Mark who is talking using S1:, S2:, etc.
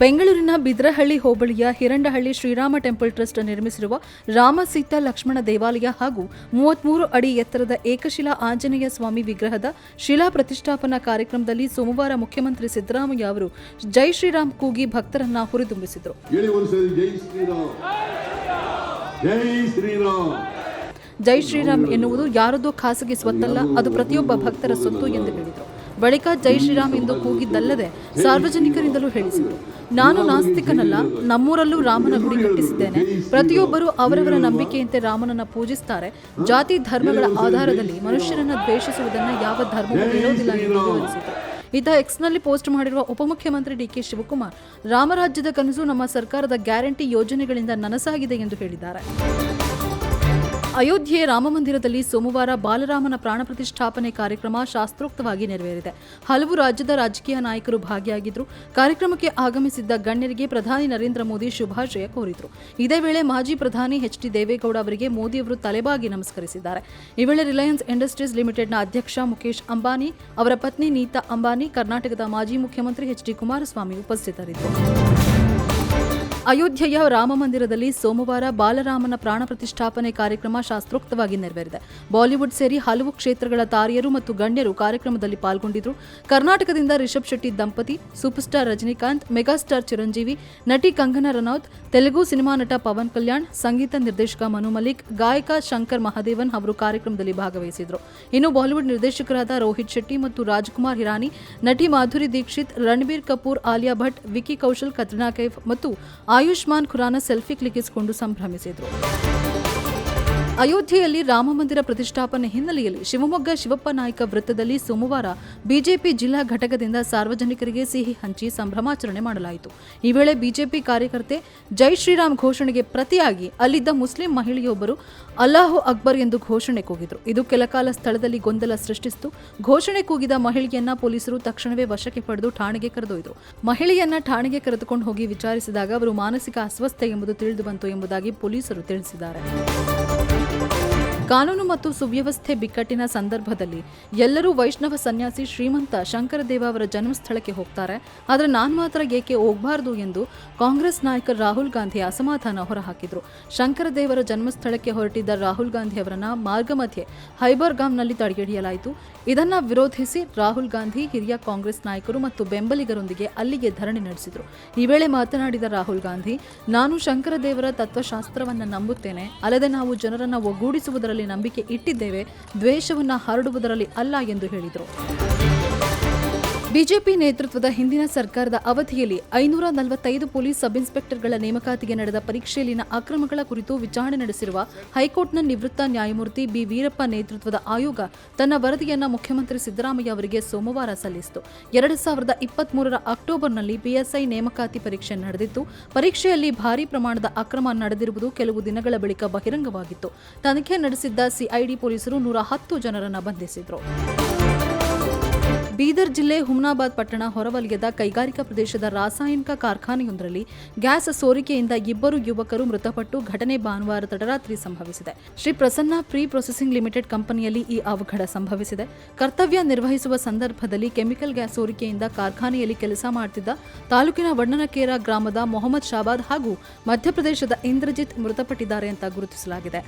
S1: ಬೆಂಗಳೂರಿನ ಬಿದ್ರಹಳ್ಳಿ ಹೋಬಳಿಯ ಹಿರಂಡಹಳ್ಳಿ Shriram temple trust ನಿರ್ಮಿಸಿರುವ ರಾಮ ಸೀತಾ ಲಕ್ಷ್ಮಣ ದೇವಾಲಯ ಹಾಗೂ ಮೂವತ್ಮೂರು ಅಡಿ ಎತ್ತರದ ಏಕಶಿಲಾ ಆಂಜನೇಯ ಸ್ವಾಮಿ ವಿಗ್ರಹದ ಶಿಲಾ ಪ್ರತಿಷ್ಠಾಪನಾ ಕಾರ್ಯಕ್ರಮದಲ್ಲಿ ಸೋಮವಾರ ಮುಖ್ಯಮಂತ್ರಿ ಸಿದ್ದರಾಮಯ್ಯ ಅವರು ಜೈ ಶ್ರೀರಾಮ್ ಕೂಗಿ ಭಕ್ತರನ್ನ ಹುರಿದುಂಬಿಸಿದರು.
S2: ಜೈ ಶ್ರೀರಾಮ್.
S1: ಎನ್ನುವುದು ಯಾರದೋ ಖಾಸಗಿ ಸ್ವತ್ತಲ್ಲ ಅದು ಪ್ರತಿಯೊಬ್ಬ ಭಕ್ತರ ಸೊತ್ತು ಎಂದು ಹೇಳಿದರು. ಬಳಿಕ ಜೈ ಶ್ರೀರಾಮ್ ಎಂದು ಕೂಗಿದ್ದಲ್ಲದೆ ಸಾರ್ವಜನಿಕರಿಂದಲೂ ಹೇಳಿಸಿದರು. ನಾನು ನಾಸ್ತಿಕನಲ್ಲ, ನಮ್ಮೂರಲ್ಲೂ ರಾಮನ ಗುಡಿ ಕಟ್ಟಿಸಿದ್ದೇನೆ. ಪ್ರತಿಯೊಬ್ಬರು ಅವರವರ ನಂಬಿಕೆಯಂತೆ ರಾಮನನ್ನ ಪೂಜಿಸ್ತಾರೆ. ಜಾತಿ ಧರ್ಮಗಳ ಆಧಾರದಲ್ಲಿ ಮನುಷ್ಯರನ್ನ ದ್ವೇಷಿಸುವುದನ್ನ ಯಾವ ಧರ್ಮವೂ ಇರೋದಿಲ್ಲ ಎಂದು ವಿವರಿಸಿದರು ಎಕ್ಸ್ ಎಕ್ಸ್ನಲ್ಲಿ ಪೋಸ್ಟ್ ಮಾಡಿರುವ ಉಪಮುಖ್ಯಮಂತ್ರಿ ಡಿಕೆ ಶಿವಕುಮಾರ್ ರಾಮರಾಜ್ಯದ ಕನಸು ನಮ್ಮ ಸರ್ಕಾರದ ಗ್ಯಾರಂಟಿ ಯೋಜನೆಗಳಿಂದ ನನಸಾಗಿದೆ ಎಂದು ಹೇಳಿದ್ದಾರೆ. ಅಯೋಧ್ಯೆ ರಾಮಮಂದಿರದಲ್ಲಿ ಸೋಮವಾರ ಬಾಲರಾಮನ ಪ್ರಾಣ ಪ್ರತಿಷ್ಠಾಪನೆ ಕಾರ್ಯಕ್ರಮ ಶಾಸ್ತ್ರೋಕ್ತವಾಗಿ ನೆರವೇರಿದೆ. ಹಲವು ರಾಜ್ಯದ ರಾಜಕೀಯ ನಾಯಕರು ಭಾಗಿಯಾಗಿದ್ದರು ಕಾರ್ಯಕ್ರಮಕ್ಕೆ ಆಗಮಿಸಿದ್ದ ಗಣ್ಯರಿಗೆ ಪ್ರಧಾನಿ ನರೇಂದ್ರ ಮೋದಿ ಶುಭಾಶಯ ಕೋರಿದರು. ಇದೇ ವೇಳೆ ಮಾಜಿ ಪ್ರಧಾನಿ ಎಚ್ ಡಿ ದೇವೇಗೌಡ ಅವರಿಗೆ ಮೋದಿಯವರು ತಲೆಬಾಗಿ ನಮಸ್ಕರಿಸಿದ್ದಾರೆ. ಈ ವೇಳೆ ರಿಲಯನ್ಸ್ ಇಂಡಸ್ಟ್ರೀಸ್ ಲಿಮಿಟೆಡ್ನ ಅಧ್ಯಕ್ಷ ಮುಖೇಶ್ ಅಂಬಾನಿ, ಅವರ ಪತ್ನಿ ನೀತಾ ಅಂಬಾನಿ, ಕರ್ನಾಟಕದ ಮಾಜಿ ಮುಖ್ಯಮಂತ್ರಿ ಎಚ್ ಡಿ ಕುಮಾರಸ್ವಾಮಿ ಉಪಸ್ಥಿತರಿದ್ದರು. ಅಯೋಧ್ಯೆಯ ರಾಮಮಂದಿರದಲ್ಲಿ ಸೋಮವಾರ ಬಾಲರಾಮನ ಪ್ರಾಣ ಪ್ರತಿಷ್ಠಾಪನೆ ಕಾರ್ಯಕ್ರಮ ಶಾಸ್ತ್ರೋಕ್ತವಾಗಿ ನೆರವೇರಿದೆ. ಬಾಲಿವುಡ್ ಸೇರಿ ಹಲವು ಕ್ಷೇತ್ರಗಳ ತಾರೆಯರು ಮತ್ತು ಗಣ್ಯರು ಕಾರ್ಯಕ್ರಮದಲ್ಲಿ ಪಾಲ್ಗೊಂಡಿದ್ದರು ಕರ್ನಾಟಕದಿಂದ ರಿಷಬ್ ಶೆಟ್ಟಿ, ದಂಪತಿ super star Rajinikanth, megastar Chiranjeevi, ನಟಿ ಕಂಗನಾ ರನೌತ್, ತೆಲುಗು ಸಿನಿಮಾ ನಟ ಪವನ್ ಕಲ್ಯಾಣ್, ಸಂಗೀತ ನಿರ್ದೇಶಕ ಮನು ಮಲಿಕ್ ಗಾಯಕ ಶಂಕರ್ ಮಹಾದೇವನ್ ಅವರು ಕಾರ್ಯಕ್ರಮದಲ್ಲಿ ಭಾಗವಹಿಸಿದರು. ಇನ್ನು ಬಾಲಿವುಡ್ ನಿರ್ದೇಶಕರಾದ ರೋಹಿತ್ ಶೆಟ್ಟಿ ಮತ್ತು ರಾಜ್ಕುಮಾರ್ ಹಿರಾನಿ, ನಟಿ ಮಾಧುರಿ ದೀಕ್ಷಿತ್, ರಣಬೀರ್ ಕಪೂರ್, ಆಲಿಯಾ ಭಟ್, ವಿಕಿ ಕೌಶಲ್, ಕತ್ರಿನಾ ಕೈಫ್ ಮತ್ತು ಆಯುಷ್ಮಾನ್ ಖುರಾನ ಸೆಲ್ಫಿ ಕ್ಲಿಕ್ಕಿಸಿಕೊಂಡು ಸಂಭ್ರಮಿಸಿದರು. ಅಯೋಧ್ಯೆಯಲ್ಲಿ ರಾಮಮಂದಿರ ಪ್ರತಿಷ್ಠಾಪನೆ ಹಿನ್ನೆಲೆಯಲ್ಲಿ ಶಿವಮೊಗ್ಗ ಶಿವಪ್ಪ ನಾಯ್ಕ ವೃತ್ತದಲ್ಲಿ ಸೋಮವಾರ ಬಿಜೆಪಿ ಜಿಲ್ಲಾ ಘಟಕದಿಂದ ಸಾರ್ವಜನಿಕರಿಗೆ ಸಿಹಿ ಹಂಚಿ ಸಂಭ್ರಮಾಚರಣೆ ಮಾಡಲಾಯಿತು. ಈ ವೇಳೆ ಬಿಜೆಪಿ ಕಾರ್ಯಕರ್ತೆ ಜೈ ಶ್ರೀರಾಮ್ ಘೋಷಣೆಗೆ ಪ್ರತಿಯಾಗಿ ಅಲ್ಲಿದ್ದ ಮುಸ್ಲಿಂ ಮಹಿಳೆಯೊಬ್ಬರು ಅಲ್ಲಾಹು ಅಕ್ಬರ್ ಎಂದು ಘೋಷಣೆ ಕೂಗಿದರು. ಇದು ಕೆಲಕಾಲ ಸ್ಥಳದಲ್ಲಿ ಗೊಂದಲ ಸೃಷ್ಟಿಸಿತು. ಘೋಷಣೆ ಕೂಗಿದ ಮಹಿಳೆಯನ್ನ ಪೊಲೀಸರು ತಕ್ಷಣವೇ ವಶಕ್ಕೆ ಪಡೆದು ಠಾಣೆಗೆ ಕರೆದೊಯ್ದರು ಮಹಿಳೆಯನ್ನ ಠಾಣೆಗೆ ಕರೆದುಕೊಂಡು ಹೋಗಿ ವಿಚಾರಿಸಿದಾಗ ಅವರು ಮಾನಸಿಕ ಅಸ್ವಸ್ಥ ಎಂಬುದು ತಿಳಿದು ಬಂತು ಎಂಬುದಾಗಿ ಪೊಲೀಸರು ತಿಳಿಸಿದ್ದಾರೆ. Дякую. ಕಾನೂನು ಮತ್ತು ಸುವ್ಯವಸ್ಥೆ ಬಿಕ್ಕಟ್ಟಿನ ಸಂದರ್ಭದಲ್ಲಿ ಎಲ್ಲರೂ ವೈಷ್ಣವ ಸನ್ಯಾಸಿ ಶ್ರೀಮಂತ ಶಂಕರದೇವ ಅವರ ಜನ್ಮಸ್ಥಳಕ್ಕೆ ಹೋಗ್ತಾರೆ. ಆದರೆ ನಾನು ಮಾತ್ರ ಏಕೆ ಹೋಗಬಾರದು ಎಂದು ಕಾಂಗ್ರೆಸ್ ನಾಯಕ ರಾಹುಲ್ ಗಾಂಧಿ ಅಸಮಾಧಾನ ಹೊರಹಾಕಿದರು. ಶಂಕರದೇವರ ಜನ್ಮಸ್ಥಳಕ್ಕೆ ಹೊರಟಿದ್ದ ರಾಹುಲ್ ಗಾಂಧಿ ಅವರನ್ನ ಮಾರ್ಗ ಮಧ್ಯೆ ಹೈಬರ್ಗಾಮ್ನಲ್ಲಿ ತಡೆಗಿಡಿಯಲಾಯಿತು ಇದನ್ನ ವಿರೋಧಿಸಿ ರಾಹುಲ್ ಗಾಂಧಿ ಹಿರಿಯ ಕಾಂಗ್ರೆಸ್ ನಾಯಕರು ಮತ್ತು ಬೆಂಬಲಿಗರೊಂದಿಗೆ ಅಲ್ಲಿಗೆ ಧರಣಿ ನಡೆಸಿದರು. ಈ ವೇಳೆ ಮಾತನಾಡಿದ ರಾಹುಲ್ ಗಾಂಧಿ, ನಾನು ಶಂಕರದೇವರ ತತ್ವಶಾಸ್ತ್ರವನ್ನ ನಂಬುತ್ತೇನೆ. ಅಲ್ಲದೆ ನಾವು ಜನರನ್ನು ಒಗ್ಗೂಡಿಸುವುದರಲ್ಲಿ ನಂಬಿಕೆ ಇಟ್ಟಿದ್ದೇವೆ ದ್ವೇಷವನ್ನು ಹರಡುವುದರಲ್ಲಿ ಅಲ್ಲ ಎಂದು ಹೇಳಿದರು ಬಿಜೆಪಿ ನೇತೃತ್ವದ ಹಿಂದಿನ ಸರ್ಕಾರದ ಅವಧಿಯಲ್ಲಿ ಐನೂರ ನಲವತ್ತೈದು ಪೊಲೀಸ್ ಸಬ್ ಇನ್ಸ್ಪೆಕ್ಟರ್ಗಳ ನೇಮಕಾತಿಗೆ ನಡೆದ ಪರೀಕ್ಷೆಯಲ್ಲಿನ ಅಕ್ರಮಗಳ ಕುರಿತು ವಿಚಾರಣೆ ನಡೆಸಿರುವ ಹೈಕೋರ್ಟ್ನ ನಿವೃತ್ತ ನ್ಯಾಯಮೂರ್ತಿ ಬಿ. ವೀರಪ್ಪ ನೇತೃತ್ವದ ಆಯೋಗ ತನ್ನ ವರದಿಯನ್ನು ಮುಖ್ಯಮಂತ್ರಿ ಸಿದ್ದರಾಮಯ್ಯ ಅವರಿಗೆ ಸೋಮವಾರ ಸಲ್ಲಿಸಿತು. ಎರಡು ಸಾವಿರದ ಇಪ್ಪತ್ಮೂರರ ಅಕ್ಟೋಬರ್ನಲ್ಲಿ ಪಿಎಸ್ಐ ನೇಮಕಾತಿ ಪರೀಕ್ಷೆ ನಡೆದಿತ್ತು. ಪರೀಕ್ಷೆಯಲ್ಲಿ ಭಾರೀ ಪ್ರಮಾಣದ ಅಕ್ರಮ ನಡೆದಿರುವುದು ಕೆಲವು ದಿನಗಳ ಬಳಿಕ ಬಹಿರಂಗವಾಗಿತ್ತು. ತನಿಖೆ ನಡೆಸಿದ್ದ ಸಿಐಡಿ ಪೊಲೀಸರು ನೂರ ಹತ್ತು ಜನರನ್ನು ಬಂಧಿಸಿದರು. ಬೀದರ್ ಜಿಲ್ಲೆ ಹುಮ್ನಾಬಾದ್ ಪಟ್ಟಣ ಹೊರವಲಯದ ಕೈಗಾರಿಕಾ ಪ್ರದೇಶದ ರಾಸಾಯನಿಕ ಕಾರ್ಖಾನೆಯೊಂದರಲ್ಲಿ ಗ್ಯಾಸ್ ಸೋರಿಕೆಯಿಂದ ಇಬ್ಬರು ಯುವಕರು ಮೃತಪಟ್ಟು ಘಟನೆ ಭಾನುವಾರ ತಡರಾತ್ರಿ ಸಂಭವಿಸಿದೆ. Shri Prasanna pre processing limited ಕಂಪನಿಯಲ್ಲಿ ಈ ಅವಘಡ ಸಂಭವಿಸಿದೆ. ಕರ್ತವ್ಯ ನಿರ್ವಹಿಸುವ ಸಂದರ್ಭದಲ್ಲಿ ಕೆಮಿಕಲ್ ಗ್ಯಾಸ್ ಸೋರಿಕೆಯಿಂದ ಕಾರ್ಖಾನೆಯಲ್ಲಿ ಕೆಲಸ ಮಾಡುತ್ತಿದ್ದ ತಾಲೂಕಿನ ವಣ್ಣನಕೇರ ಗ್ರಾಮದ ಮೊಹಮ್ಮದ್ ಶಾಬಾದ್ ಹಾಗೂ ಮಧ್ಯಪ್ರದೇಶದ ಇಂದ್ರಜಿತ್ ಮೃತಪಟ್ಟಿದ್ದಾರೆ ಅಂತ ಗುರುತಿಸಲಾಗಿದೆ.